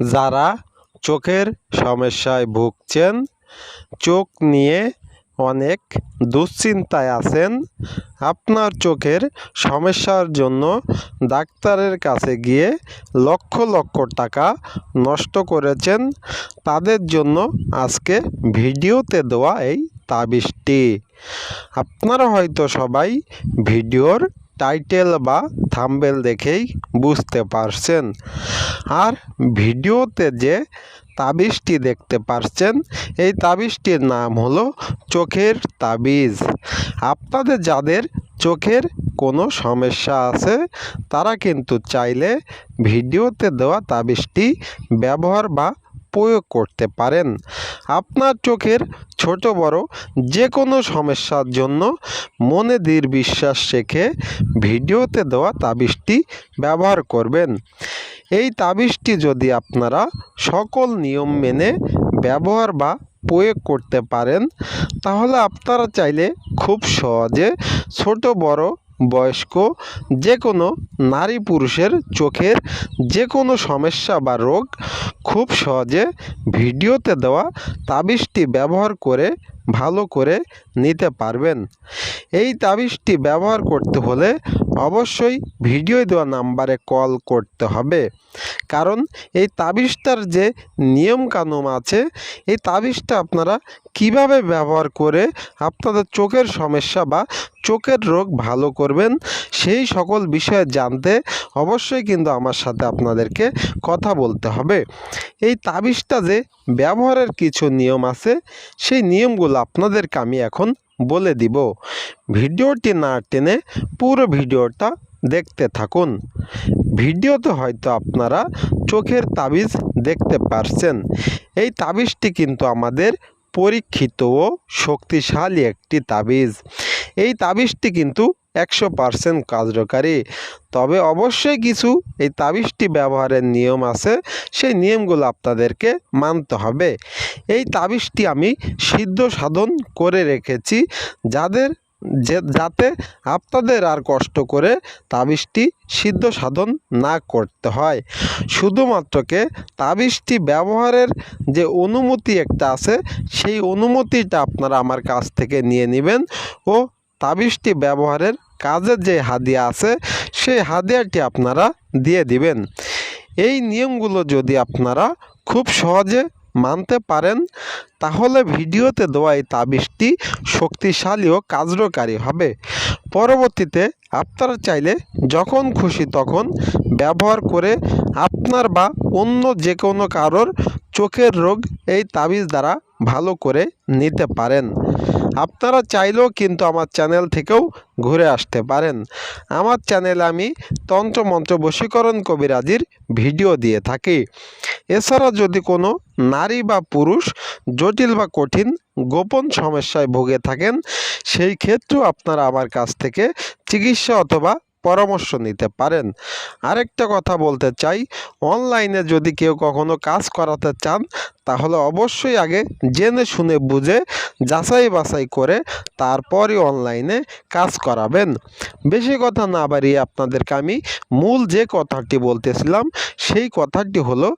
যারা চোখের সমস্যায় ভুগছেন, চোখ নিয়ে অনেক দুশ্চিন্তায় আছেন, আপনার চোখের সমস্যার জন্য ডাক্তারের কাছে গিয়ে লক্ষ লক্ষ টাকা নষ্ট করেছেন। তাদের জন্য আজকে ভিডিওতে দেওয়া এই তাবিজটি। আপনারা হয়তো সবাই ভিডিওর টাইটেল বা থাম্বেল দেখেই বুঝতে পারছেন। আর ভিডিওতে যে তাবিজটি দেখতে পারছেন, এই তাবিজটির নাম হলো চোখের তাবিজ। আপনাদের যাদের চোখের কোনো সমস্যা আছে, তারা কিন্তু চাইলে ভিডিওতে দেওয়া তাবিজটি ব্যবহার বা প্রয়োগ করতে পারেন। আপনার চোখের ছোট বড় যে কোনো সমস্যার জন্য মনে দৃঢ় বিশ্বাস রেখে ভিডিওতে দেওয়া তাবিজটি ব্যবহার করবেন। এই তাবিজটি যদি আপনারা সকল নিয়ম মেনে ব্যবহার বা প্রয়োগ করতে পারেন, তাহলে আপনারা চাইলে খুব সহজে ছোট বড় বয়স্ক যে কোনো নারী পুরুষের চোখের যে কোনো সমস্যা বা রোগ খুব সহজে ভিডিওতে দেওয়া তাবিজটি ব্যবহার করে, ভালো করে নিতে পারবেন। এই তাবিজটি ব্যবহার করতে হলে অবশ্যই ভিডিও দেওয়া নাম্বারে কল করতে হবে। কারণ এই তাবিজটার যে নিয়মকানুন আছে, এই তাবিজটা আপনারা কীভাবে ব্যবহার করে আপনাদের চোখের সমস্যা বা চোখের রোগ ভালো করবেন, সেই সকল বিষয়ে জানতে অবশ্যই কিন্তু আমার সাথে আপনাদেরকে কথা বলতে হবে। এই তাবিজটা যে ব্যবহারের কিছু নিয়ম আছে, সেই নিয়মগুলো আপনাদেরকে আমি এখন বলে দিব। ভিডিওটি না টেনে পুরো ভিডিওটা দেখতে থাকুন। ভিডিওতে হয়তো আপনারা চোখের তাবিজ দেখতে পারছেন। এই তাবিজটি কিন্তু আমাদের পরীক্ষিত ও শক্তিশালী একটি তাবিজ। এই তাবিজটি কিন্তু একশো পারসেন্ট কার্যকারী। তবে অবশ্যই কিছু এই তাবিজটি ব্যবহারের নিয়ম আছে, সেই নিয়মগুলো আপনাদেরকে মানতে হবে। এই তাবিজটি আমি সিদ্ধ সাধন করে রেখেছি, যাদের যে, যাতে আপনাদের আর কষ্ট করে তাবিজটি সিদ্ধ সাধন না করতে হয়। শুধুমাত্রকে তাবিজটি ব্যবহারের যে অনুমতি একটা আছে, সেই অনুমতিটা আপনারা আমার কাছ থেকে নিয়ে নেবেন ও তাবিজটি ব্যবহারের কাজের যে হাদিয়া আছে, সেই হাদিয়াটি আপনারা দিয়ে দিবেন। এই নিয়মগুলো যদি আপনারা খুব সহজে মানতে পারেন, তাহলে ভিডিওতে দেওয়া এই তাবিজটি শক্তিশালী ও কার্যকারী হবে। পরবর্তীতে আপনারা চাইলে যখন খুশি তখন ব্যবহার করে আপনার বা অন্য যে কোনো কারোর চোখের রোগ এই তাবিজ দ্বারা ভালো করে নিতে পারেন। আপনারা চাইলেও কিন্তু আমার চ্যানেল থেকেও ঘুরে আসতে পারেন। আমার চ্যানেলে আমি তন্ত্রমন্ত্র বশীকরণ কবিরাজির ভিডিও দিয়ে থাকি। এছাড়া যদি কোনো নারী বা পুরুষ জটিল বা কঠিন গোপন সমস্যায় ভুগে থাকেন, সেই ক্ষেত্রেও আপনারা আমার কাছ থেকে চিকিৎসা অথবা পরামর্শ নিতে পারেন। আরেকটা কথা বলতে চাই, অনলাইনে যদি কেউ কখনো কাজ করাতে চান, তাহলে অবশ্যই আগে জেনে শুনে বুঝে যাচাই বাছাই করে তারপরই অনলাইনে কাজ করাবেন। বেশি কথা না বাড়িয়ে আপনাদেরকে আমি মূল যে কথাটি বলতেছিলাম, সেই কথাটি হলো,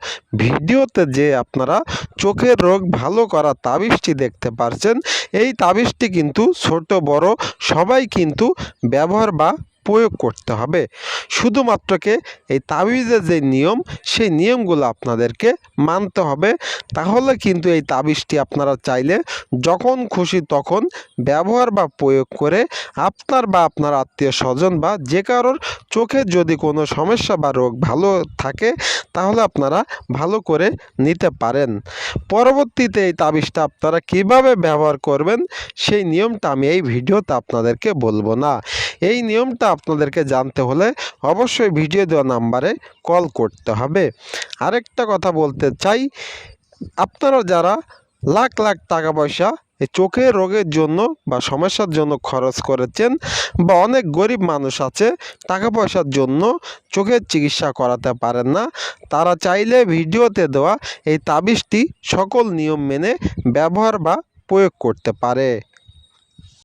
ভিডিওতে যে আপনারা চোখের রোগ ভালো করা তাবিজটি দেখতে পারছেন, এই তাবিজটি কিন্তু ছোট, বড়, সবাই কিন্তু ব্যবহার বা প্রয়োগ করতে হবে। শুধুমাত্রকে এই তাবিজের যে নিয়ম, সেই নিয়মগুলো আপনাদেরকে মানতে হবে। তাহলে কিন্তু এই তাবিজটি আপনারা চাইলে যখন খুশি তখন ব্যবহার বা প্রয়োগ করে আপনার বা আপনার আত্মীয় স্বজন বা যে কারোর চোখের যদি কোনো সমস্যা বা রোগ ভালো থাকে, তাহলে আপনারা ভালো করে নিতে পারেন। পরবর্তীতে এই তাবিজটা আপনারা কীভাবে ব্যবহার করবেন, সেই নিয়মটা আমি এই ভিডিওতে আপনাদেরকে বলব না। এই নিয়মটা আপনাদেরকে জানতে হলে অবশ্যই ভিডিও দেওয়া নাম্বারে কল করতে হবে। আরেকটা কথা বলতে চাই, আপনারা যারা লাখ লাখ টাকা পয়সা চোখের রোগের জন্য বা সমস্যার জন্য খরচ করেছেন বা অনেক গরিব মানুষ আছে, টাকা পয়সার জন্য চোখের চিকিৎসা করাতে পারেন না, তারা চাইলে ভিডিওতে দেওয়া এই তাবিজটি সকল নিয়ম মেনে ব্যবহার বা প্রয়োগ করতে পারে।